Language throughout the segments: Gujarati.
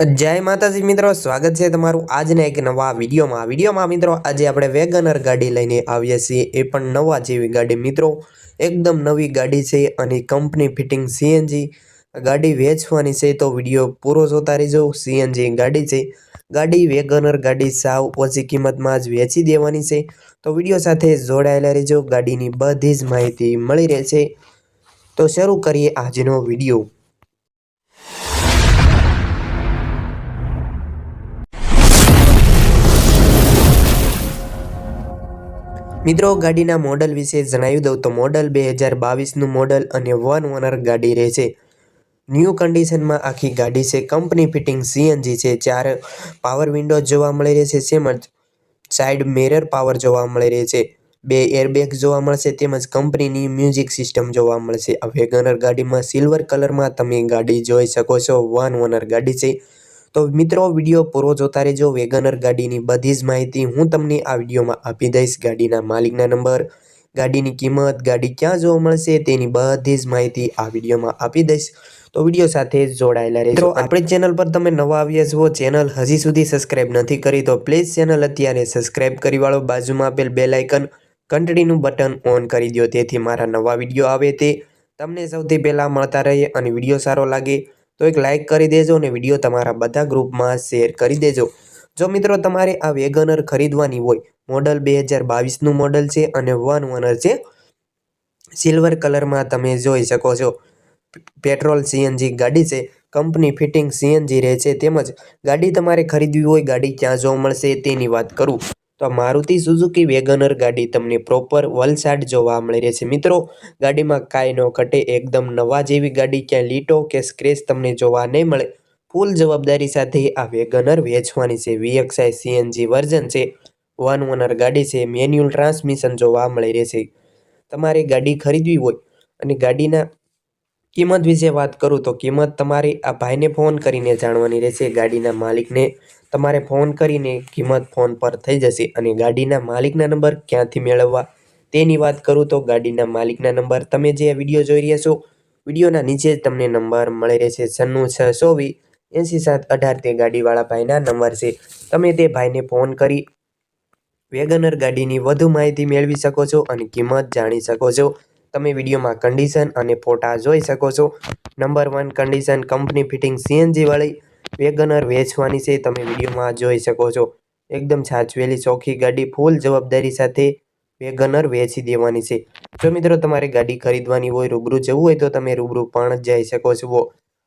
જય માતાજી મિત્રો, સ્વાગત છે તમારું આજના એક નવા વિડીયોમાં. વિડીયોમાં મિત્રો, આજે આપણે વેગનર ગાડી લઈને આવીએ છીએ. એ પણ નવા જેવી ગાડી મિત્રો. એકદમ નવી ગાડી છે અને કંપની ફિટિંગ સીએનજી ગાડી વેચવાની છે. તો વીડિયો પૂરો જોતા રહેજો. સીએનજી ગાડી છે. ગાડી વેગનર ગાડી સાવ ઓછી કિંમતમાં જ વેચી દેવાની છે. તો વીડિયો સાથે જોડાયેલા રહેજો. ગાડીની બધી જ માહિતી મળી રહેશે. તો શરૂ કરીએ આજનો વીડિયો. મિત્રો, ગાડીના મોડલ વિશે જણાવી દઉં તો મોડલ બે હજાર બાવીસનું મોડલ અને વન ઓનર ગાડી રહેશે. ન્યૂ કન્ડિશનમાં આખી ગાડી છે. કંપની ફિટિંગ સીએનજી છે. ચાર પાવર વિન્ડો જોવા મળી રહેશે તેમજ સાઈડ મિરર પાવર જોવા મળી રહે છે. બે એરબેગ જોવા મળશે તેમજ કંપનીની મ્યુઝિક સિસ્ટમ જોવા મળશે. આ વેગનર ગાડીમાં સિલ્વર કલરમાં તમે ગાડી જોઈ શકો છો. વન ઓનર ગાડી છે. તો મિત્રો, વીડિયો પૂરો જોતા રહેજો. વેગનર ગાડીની બધી જ માહિતી હું તમને આ વિડીયોમાં આપી દઈશ. ગાડીના માલિકના નંબર, ગાડીની કિંમત, ગાડી ક્યાં જોવા મળશે તેની બધી જ માહિતી આ વિડીયોમાં આપી દઈશ. તો વીડિયો સાથે જોડાયેલા રહેજો. આપણી ચેનલ પર તમે નવા આવ્યા છો, ચેનલ હજી સુધી સબસ્ક્રાઇબ નથી કરી, તો પ્લીઝ ચેનલ અત્યારે સબસ્ક્રાઇબ કરી વાળો. બાજુમાં આપેલ બેલ આઇકન ઘંટડીનું બટન ઓન કરી દો તેથી મારા નવા વીડિયો આવે તે તમને સૌથી પહેલાં મળતા રહે અને વીડિયો સારો લાગે. તો એક લાઇક કરી દેજો અને વીડિયો તમારા બધા ગ્રુપમાં શેર કરી દેજો. જો મિત્રો તમારે આ વેગનર ખરીદવાની હોય મોડલ બે હજાર બાવીસનું મોડલ છે અને વન ઓનર છે સિલ્વર કલરમાં તમે જોઈ શકો છો. પેટ્રોલ સીએનજી ગાડી છે કંપની ફિટિંગ સીએનજી રહે છે, તેમજ ગાડી તમારે ખરીદવી હોય, ગાડી ક્યાં જોવા મળશે તેની વાત કરું. તો મારુતિ સુઝુકી વેગનર ગાડી તમને પ્રોપર વલસાડ જોવા મળી રહેશે. મિત્રો, ગાડીમાં કાંઈ ન ઘટે, એકદમ નવા જેવી ગાડી ક્યાં લીટો કે સ્ક્રેચ તમને જોવા નહીં મળે. ફૂલ જવાબદારી સાથે આ વેગનર વેચવાની છે. વીએક્સઆઈ સીએનજી વર્ઝન છે. વન ઓનર ગાડી છે. મેન્યુઅલ ટ્રાન્સમિશન જોવા મળી રહેશે. તમારે ગાડી ખરીદવી હોય અને ગાડીના કિંમત વિશે વાત કરું તો કિંમત તમારે આ ભાઈને ફોન કરીને જાણવાની રહેશે. ગાડીના માલિકને તમારે ફોન કરીને કિંમત ફોન પર થઈ જશે અને ગાડીના માલિકના નંબર ક્યાંથી મેળવવા તેની વાત કરું તો ગાડીના માલિકના નંબર તમે જે વીડિયો જોઈ રહ્યા છો, વિડીયોના નીચે જ તમને નંબર મળી રહેશે. છન્નું છ ચોવીસ એંસી સાત અઢાર તે ગાડીવાળા ભાઈના નંબર છે. તમે તે ભાઈને ફોન કરી વેગનર ગાડીની વધુ માહિતી મેળવી શકો છો અને કિંમત જાણી શકો છો. તમે વિડીયોમાં કન્ડિશન અને ફોટા જોઈ શકો છો. Number one condition company fitting CNG વાળી વેગનર વેચવાની છે, તમે વિડીયોમાં જોઈ શકો છો. એકદમ સાચવેલી, ચોખ્ખી ગાડી ફૂલ જવાબદારી સાથે વેગનર વેચી દેવાની છે. જો મિત્રો તમારે ગાડી ખરીદવાની હોય, રૂબરૂ જવું હોય, તો તમે રૂબરૂ પણ જઈ શકો છો.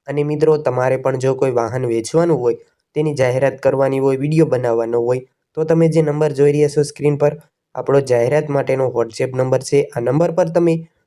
અને મિત્રો, તમારે પણ જો કોઈ વાહન વેચવાનું હોય, તેની જાહેરાત કરવાની હોય, વીડિયો બનાવવાનો હોય, તો તમે જે નંબર જોઈ રહ્યા છો સ્ક્રીન પર, આપણો જાહેરાત માટેનો વોટ્સએપ નંબર છે. આ નંબર પર તમે